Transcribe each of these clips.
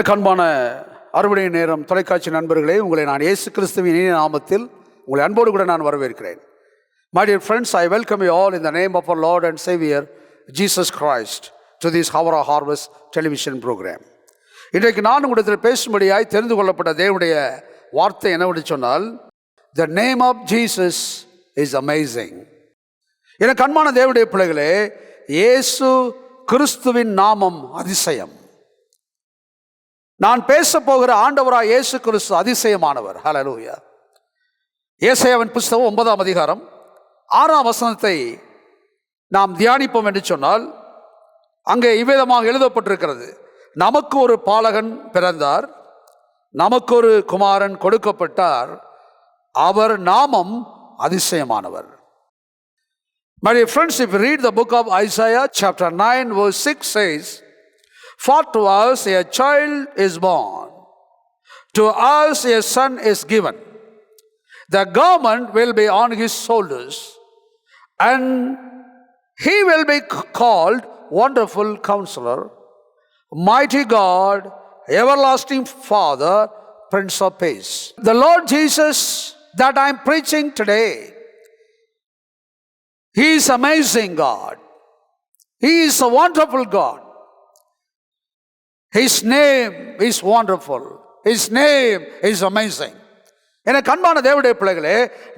எனக்கு அன்பான அறுவடை நேரம் தொலைக்காட்சி நண்பர்களே உங்களை நான் இயேசு கிறிஸ்துவின் இனிய நாமத்தில் உங்களை அன்போடு கூட நான் வரவேற்கிறேன். My dear friends I welcome you all in the name of our lord and saviour Jesus Christ to this our harvest television programme இன்றைக்கு நான் உங்களிடத்தில் பேசும்படியாய் தெரிந்து கொள்ளப்பட்ட தேவனுடைய வார்த்தை என்னவென்று சொன்னால் the name of Jesus is amazing எனக்கு அன்பான தேவனுடைய பிள்ளைகளே இயேசு கிறிஸ்துவின் நாமம் அதிசயம். நான் பேச போகிற ஆண்டவராக இயேசு கிறிஸ்து அதிசயமானவர். ஹலலூயா ஏசையாவின் புஸ்தகம் ஒன்பதாம் அதிகாரம் ஆறாம் வசனத்தை நாம் தியானிப்போம் என்று சொன்னால் அங்கே இவ்விதமாக எழுதப்பட்டிருக்கிறது. நமக்கு ஒரு பாலகன் பிறந்தார் நமக்கு ஒரு குமாரன் கொடுக்கப்பட்டார் அவர் நாமம் அதிசயமானவர். My dear friends, if you read the book of Isaiah, chapter 9, verse 6 says, For to us a child is born, to us a son is given. The government will be on his shoulders, and he will be called Wonderful Counselor, Mighty God, Everlasting Father, Prince of Peace. The Lord Jesus that I'm preaching today he is amazing God. He is a wonderful God. His name is wonderful. His name is amazing எனக்கு அன்பான தேவடைய பிள்ளைகளே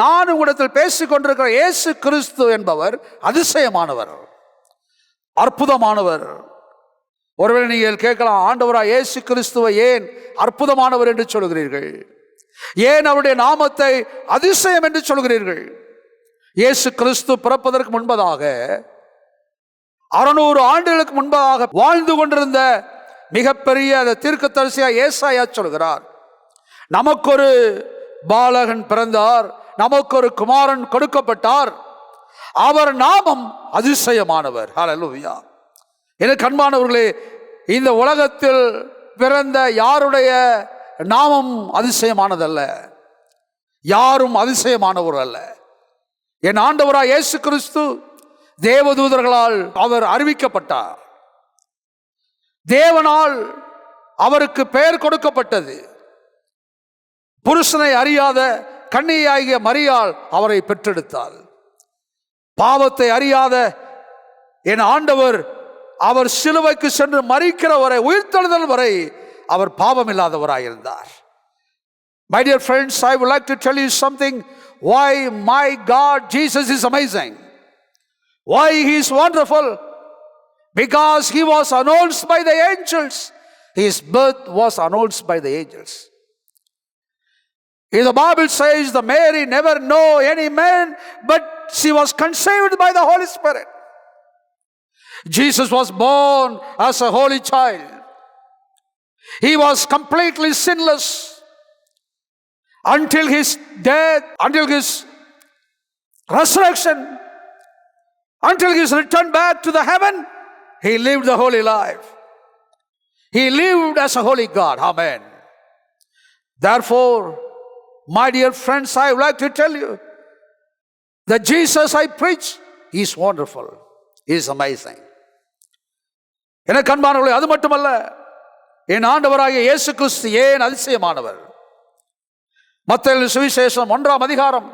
நான் உங்களிடத்தில் பேசிக் கொண்டிருக்கிற இயேசு கிறிஸ்து என்பவர் அதிசயமானவர் அற்புதமானவர். ஒருவேளை நீங்கள் கேட்கலாம் ஆண்டவரா இயேசு கிறிஸ்துவை ஏன் அற்புதமானவர் என்று சொல்கிறீர்கள்? ஏன் அவருடைய நாமத்தை அதிசயம் என்று சொல்கிறீர்கள்? இயேசு கிறிஸ்து பிறப்பதற்கு முன்பதாக அறுநூறு ஆண்டுகளுக்கு முன்பதாக வாழ்ந்து கொண்டிருந்த மிகப்பெரிய அதை தீர்க்கதரிசியா ஏசாயா சொல்கிறார். நமக்கொரு பாலகன் பிறந்தார் நமக்கு ஒரு குமாரன் கொடுக்கப்பட்டார். அவர் நாமம் அதிசயமானவர். ஹalleluya. எனக்கு அன்பானவர்களே இந்த உலகத்தில் பிறந்த யாருடைய நாமம் அதிசயமானதல்ல? யாரும் அதிசயமானவர் அல்ல. என் ஆண்டவராக இயேசு கிறிஸ்து தேவதூதர்களால் அவர் அறிவிக்கப்பட்டார். தேவனால் அவருக்கு பெயர் கொடுக்கப்பட்டது. புருஷனை அறியாத கண்ணியாகிய மரியாள் அவரை பெற்றெடுத்தாள். பாவத்தை அறியாத என் ஆண்டவர் அவர் சிலுவைக்கு சென்று மறிக்கிற வரை உயிர்த்தெழுதல் வரை அவர் பாவம் இல்லாதவராயிருந்தார் my dear friends I would like to tell you something why my God Jesus is amazing Why he is wonderful. Because he was announced by the angels. His birth was announced by the angels. The Bible says the Mary never know any man, but she was conceived by the Holy Spirit. Jesus was born as a holy child. He was completely sinless until his death, until his resurrection, until his return back to the heaven, he lived the holy life. He lived as a holy God. Amen. Therefore, my dear friends, I would like to tell you that Jesus I preach is wonderful, He is amazing. எனக்கு அன்பானவர்களே அது மட்டுமல்ல என் ஆண்டவராகிய இயேசு கிறிஸ்து ஏன் அதிசயமானவர் மத்திய சுவிசேஷம் ஒன்றாம் அதிகாரம்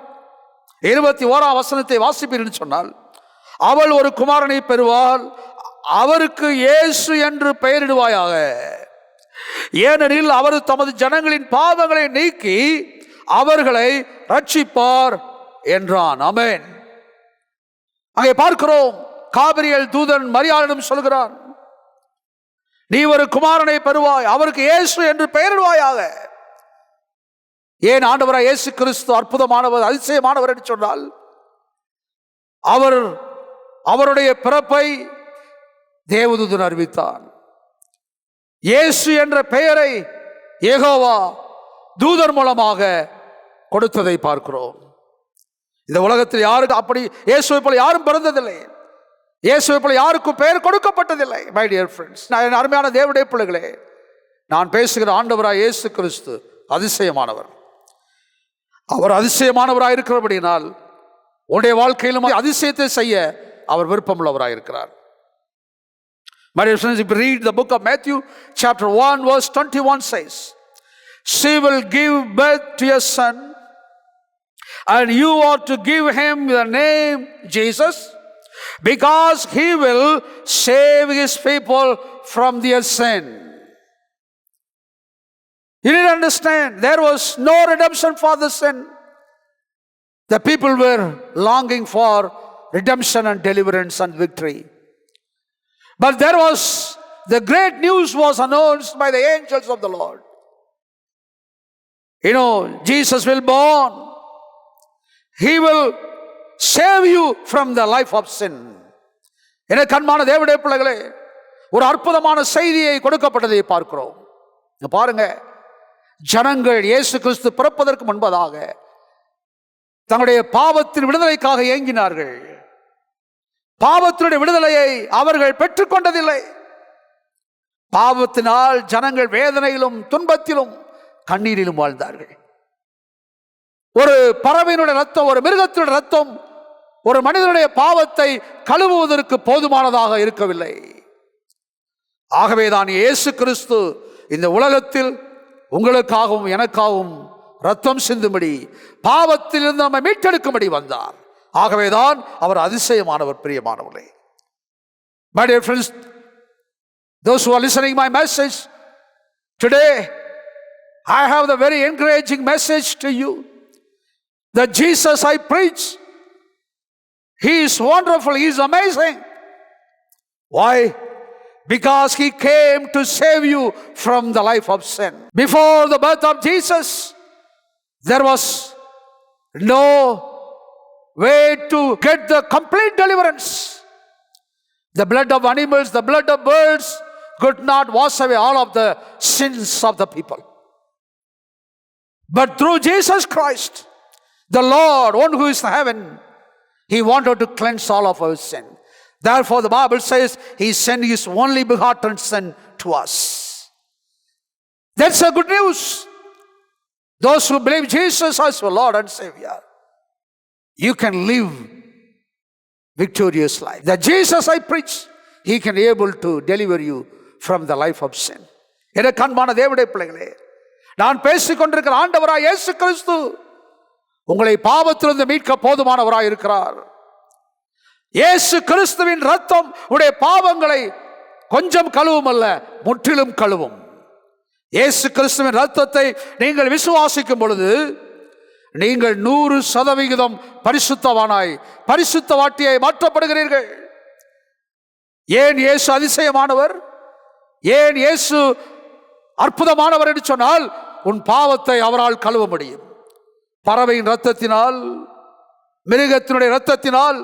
இருபத்தி ஓராம் வசனத்தை வாசிப்பீர்கள் சொன்னால் அவள் ஒரு குமாரனை பெறுவாள் அவருக்கு இயேசு என்று பெயரிடுவாயாக. ஏனெனில் அவர் தமது ஜனங்களின் பாவங்களை நீக்கி அவர்களை ரட்சிப்பார் என்றான். அமேன் அங்கே பார்க்கிறோம் காபிரியல் தூதன் மரியாதனும் சொல்கிறான் நீ ஒரு குமாரனை பெறுவாய் அவருக்கு இயேசு என்று பெயரிடுவாயாக. ஏன் ஆண்டவராய் இயேசு கிறிஸ்து அற்புதமானவர் அதிசயமானவர்? என்று சொன்னால் அவர் அவருடைய பிறப்பை தேவதூதன் அறிவித்தான். இயேசு என்ற பெயரை ஏகோவா தூதர் மூலமாக கொடுத்ததை பார்க்கிறோம். இந்த உலகத்தில் யாருக்கு அப்படி இயேசுவை போல யாரும் பிறந்ததில்லை. இயேசுவை போல யாருக்கும் பெயர் கொடுக்கப்பட்டதில்லை. மை டியர் ஃப்ரெண்ட்ஸ் நான் அருமையான தேவடைய பிள்ளைகளே நான் பேசுகிற ஆண்டவராக இயேசு கிறிஸ்து அதிசயமானவர். அவர் அதிசயமானவராக இருக்கிறபடினால் உன்னுடைய வாழ்க்கையிலும் அதிசயத்தை செய்ய அவர் விருப்பமுள்ளவராக இருக்கிறார் My dear friends, if you read the book of Matthew, chapter 1, verse 21 says, She will give birth to a son, and you are to give him the name Jesus, because he will save his people from their sin. You to understand, there was no redemption for the sin. The people were longing for redemption and deliverance and victory. But there was, the great news was announced by the angels of the Lord. You know, Jesus will born. He will save you from the life of sin. என கண்மான தேவடைய பிள்ளைகளே ஒரு அற்புதமான செய்தியை கொடுக்கப்பட்டதை பார்க்கிறோம் இங்க பாருங்க ஜனங்கள் இயேசு கிறிஸ்து பிறப்பதற்கு முன்பதாக தங்களுடைய பாவத்தின் விடுதலைக்காக ஏங்கினார்கள் பாவத்தினுடைய விடுதலையை அவர்கள் பெற்றுக்கொண்டதில்லை. பாவத்தினால் ஜனங்கள் வேதனையிலும் துன்பத்திலும் கண்ணீரிலும் வாழ்ந்தார்கள். ஒரு பறவையினுடைய ரத்தம் ஒரு மிருகத்தினுடைய ரத்தம் ஒரு மனிதனுடைய பாவத்தை கழுவுவதற்கு போதுமானதாக இருக்கவில்லை. ஆகவேதான் இயேசு கிறிஸ்து இந்த உலகத்தில் உங்களுக்காகவும் எனக்காகவும் ரத்தம் சிந்தும்படி பாவத்திலிருந்து நம்மை மீட்டெடுக்கும்படி வந்தார். ஆகவேதான் அவர் அதிசயமானவர் பிரியமானவர்களே My dear friends, those who are listening my message today, I have the very encouraging message to you. The Jesus I preach, He is wonderful, He is amazing. Why? Because He came to save you from the life of sin. Before the birth of Jesus, there was no way to get the complete deliverance. The blood of animals, the blood of birds could not wash away all of the sins of the people. But through Jesus Christ, the Lord, one who is in heaven, He wanted to cleanse all of our sin. Therefore, the Bible says He sent His only begotten Son to us. That's a good news. Those who believe Jesus as your Lord and Savior, you can live victorious life. The Jesus I preach, He can able to deliver you from the life of sin. என கண்பான தேவடைய பிள்ளைகளே நான் பேசிக்கொண்டிருக்கிற ஆண்டவராய் இயேசு கிறிஸ்து உங்களை பாவத்திலிருந்து மீட்க போதுமானவராய் இருக்கிறார் இயேசு கிறிஸ்துவின் ரத்தம் உடைய பாவங்களை கொஞ்சம் கழுவும் அல்ல முற்றிலும் கழுவும் இயேசு கிறிஸ்துவின் ரத்தத்தை நீங்கள் விசுவாசிக்கும் பொழுது நீங்கள் நூறு சதவிகிதம் பரிசுத்தவானாய். பரிசுத்த வாட்டியை மாற்றப்படுகிறீர்கள். ஏன் இயேசு அதிசயமானவர்? ஏன் இயேசு அற்புதமானவர் என்று சொன்னால் உன் பாவத்தை அவரால் கழுவ முடியும். பறவையின் ரத்தத்தினால் மிருகத்தினுடைய ரத்தத்தினால்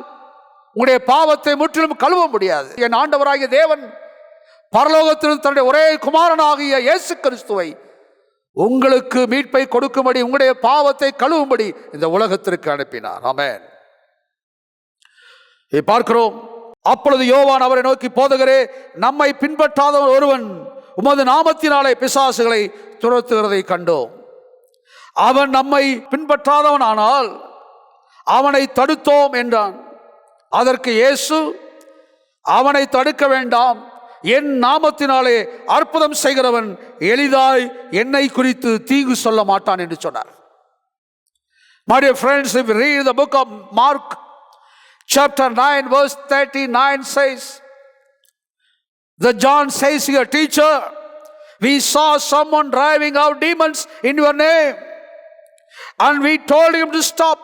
உங்களுடைய பாவத்தை முற்றிலும் கழுவ முடியாது. என் ஆண்டவராகிய தேவன் பரலோகத்தில் தன்னுடைய ஒரே குமாரனாகிய இயேசு கிறிஸ்துவை உங்களுக்கு மீட்பை கொடுக்கும்படி உங்களுடைய பாவத்தை கழுவும்படி இந்த உலகத்திற்கு அனுப்பினார். ஆமேன். இதை பார்க்கிறோம். அப்பொழுது யோவான் அவரை நோக்கி போதுகிறே நம்மை பின்பற்றாதவன் ஒருவன் உமது நாமத்தினாலே பிசாசுகளை துரத்துகிறதை கண்டோம். அவன் நம்மை பின்பற்றாதவன் ஆனால் அவனை தடுத்தோம் என்றான். அதற்கு இயேசு அவனை தடுக்க வேண்டாம். என் நாமத்தினாலே அற்புதம் செய்கிறவன் எளிதாய் என்னை குறித்து தீங்கு சொல்ல மாட்டான் என்று சொன்னார் My dear friends, if you read the book of Mark, chapter 9, verse 39 says, the John says here, teacher, we saw someone driving out demons in your name, and we told him to stop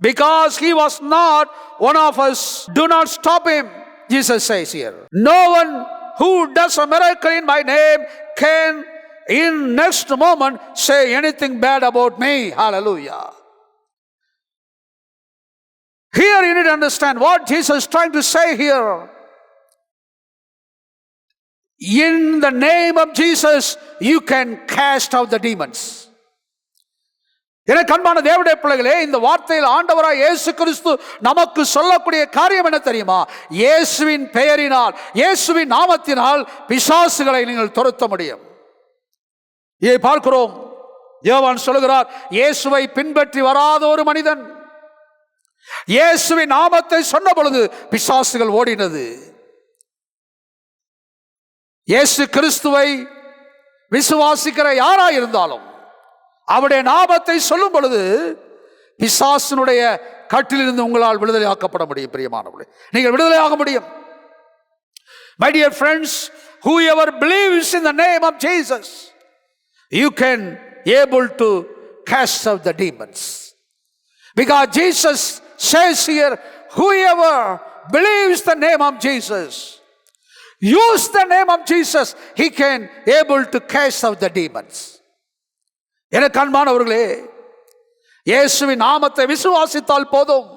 because he was not one of us. Do not stop him, Jesus says here. No one who does a miracle in my name can in next moment say anything bad about me. Hallelujah. Here you need to understand what Jesus is trying to say here. In the name of Jesus, you can cast out the demons. என கண்பான தேவடைய பிள்ளைகளே இந்த வார்த்தையில் ஆண்டவராக இயேசு கிறிஸ்து நமக்கு சொல்லக்கூடிய காரியம் என்ன தெரியுமா? இயேசுவின் பெயரினால் இயேசுவின் நாமத்தினால் பிசாசுகளை நீங்கள் துரத்த முடியும். இதை பார்க்கிறோம். தேவான் சொல்லுகிறார் இயேசுவை பின்பற்றி வராத ஒரு மனிதன். இயேசுவின் நாமத்தை சொன்ன பொழுது பிசாசுகள் ஓடினது. இயேசு கிறிஸ்துவை விசுவாசிக்கிற யாராய் இருந்தாலும் அவருடைய நாமத்தை சொல்லும் பொழுது பிசாசனுடைய கட்டிலிருந்து உங்களால் விடுதலை ஆக்கப்பட முடியும் பிரியமானவர்களே நீங்கள் விடுதலை ஆக முடியும் my dear friends whoever believes in the name of Jesus you can able to cast off the demons because Jesus says here whoever believes the name of Jesus use the name of Jesus he can able to cast off the demons எனக்கு அன்பானவர்களே இயேசுவின் நாமத்தை விசுவாசித்தால் போதும்.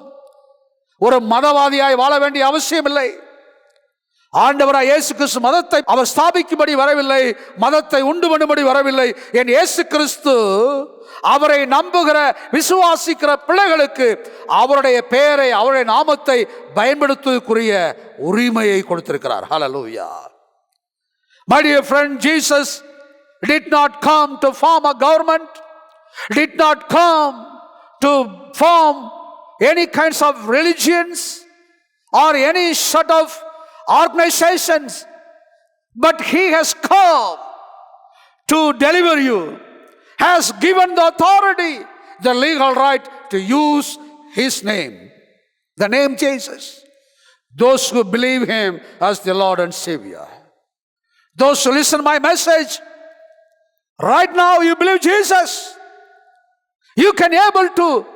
ஒரு மதவாதியாய் வாழ வேண்டிய அவசியம் இல்லை ஆண்டவராய் இயேசு கிறிஸ்து மதத்தை அவர் ஸ்தாபிக்கும்படி வரவில்லை மதத்தை உண்டு பண்ணும்படி வரவில்லை. என் இயேசு கிறிஸ்து அவரை நம்புகிற விசுவாசிக்கிற பிள்ளைகளுக்கு அவருடைய பெயரை அவருடைய நாமத்தை பயன்படுத்துவதற்குரிய உரிமையை கொடுத்திருக்கிறார். Hallelujah my dear friend Jesus did not come to form a government, did not come to form any kinds of religions or any sort of organizations, but He has come to deliver you, has given the authority, the legal right to use His name, the name Jesus. Those who believe Him as the Lord and Savior. Those who listen my message, right now you believe Jesus. You can able to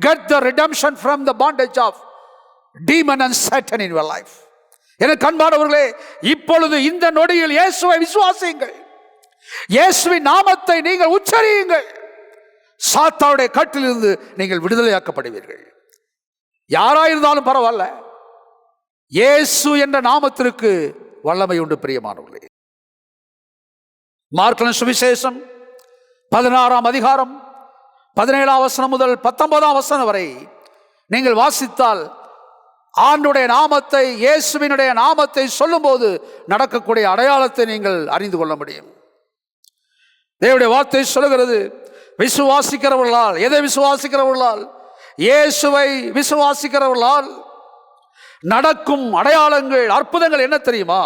get the redemption from the bondage of demon and Satan in your life. எனக்கு அன்பானவர்களே இப்பொழுது இந்த நொடியில் இயேசுவை விசுவாசியுங்கள். இயேசுவின் நாமத்தை நீங்கள் உச்சரியுங்கள். சாத்தாவுடைய கட்டிலிருந்து நீங்கள் விடுதலையாக்கப்படுவீர்கள். யாராயிருந்தாலும் பரவாயில்ல. இயேசு என்ற நாமத்திற்கு வல்லமை உண்டு பிரியமானவர்களே. மார்க்கலன் சுவிசேஷம் பதினாறாம் அதிகாரம் பதினேழாம் வசனம் முதல் பத்தொன்பதாம் வசனம் வரை நீங்கள் வாசித்தால் ஆண்டுடைய நாமத்தை இயேசுவினுடைய நாமத்தை சொல்லும்போது நடக்கக்கூடிய அடையாளத்தை நீங்கள் அறிந்து கொள்ள முடியும். தேவடைய வார்த்தை சொல்லுகிறது விசுவாசிக்கிறவர்களால் எதை விசுவாசிக்கிறவர்களால்? இயேசுவை விசுவாசிக்கிறவர்களால் நடக்கும் அடையாளங்கள் அற்புதங்கள் என்ன தெரியுமா?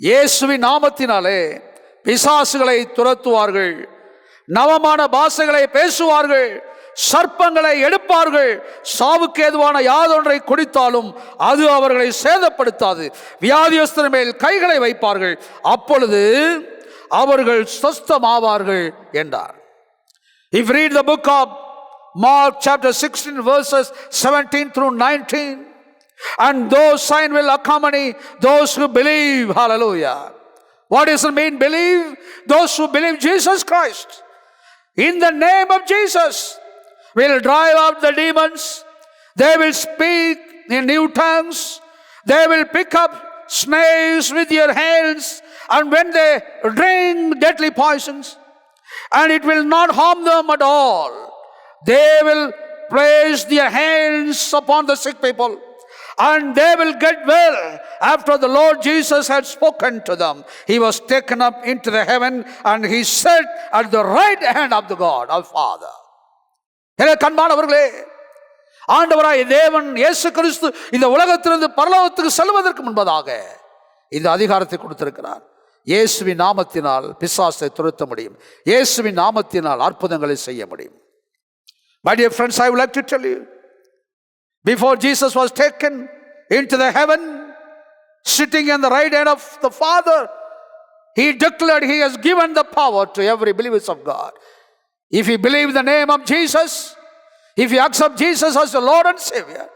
இயேசுவின் நாமத்தினாலே பிசாசுகளை துரத்துவார்கள். நவமான பாஷைகளை பேசுவார்கள். சர்ப்பங்களை எடுப்பார்கள். சாவுக்கு ஏதுவான யாதொன்றை குடித்தாலும் அது அவர்களை சேதப்படுத்தாது. வியாதியஸ்தர் மேல் கைகளை வைப்பார்கள். அப்பொழுது அவர்கள் சொஸ்தமாவார்கள் என்றார். If you read the book of Mark chapter 16 verses 17 through 19 and those sign will those those who what does it mean? Believe those who believe Jesus Christ. In the name of Jesus will drive out the demons. They will speak in new tongues. They will pick up snakes with their hands. And when they drink deadly poisons and it will not harm them at all. They will place their hands upon the sick people and they will get well. After the Lord Jesus had spoken to them, he was taken up into the heaven and he sat the the right hand of the God, of Father. கண்பானவர்களே ஆண்டவராய் தேவன் இயேசு கிறிஸ்து இந்த உலகத்திலிருந்து பரலோகத்துக்கு செல்வதற்கு முன்பதாக இந்த அதிகாரத்தை கொடுத்திருக்கிறார் இயேசுவின் நாமத்தினால் பிசாசை துரத்த முடியும் இயேசுவின் நாமத்தினால் அற்புதங்களை செய்ய முடியும் my dear friends I like to tell you before Jesus was taken into the heaven, sitting on the right hand of the Father, he declared he has given the power to every believer of God. If you believe the name of Jesus, if you accept Jesus as the Lord and Savior,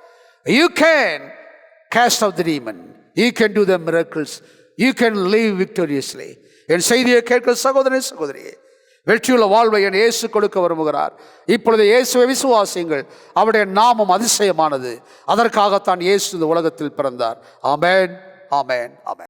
you can cast out the demon. You can do the miracles. You can live victoriously. என் செய்தியை கேட்கிற சகோதரனே சகோதரியே வெற்றியுள்ள வாழ்வை என் இயேசு கொடுக்க விரும்புகிறார். இப்பொழுது இயேசுவை விசுவாசியுங்கள். அவருடைய நாமம் அதிசயமானது. அதற்காகத்தான் இயேசு இந்த உலகத்தில் பிறந்தார். ஆமேன். ஆமேன். ஆமேன்.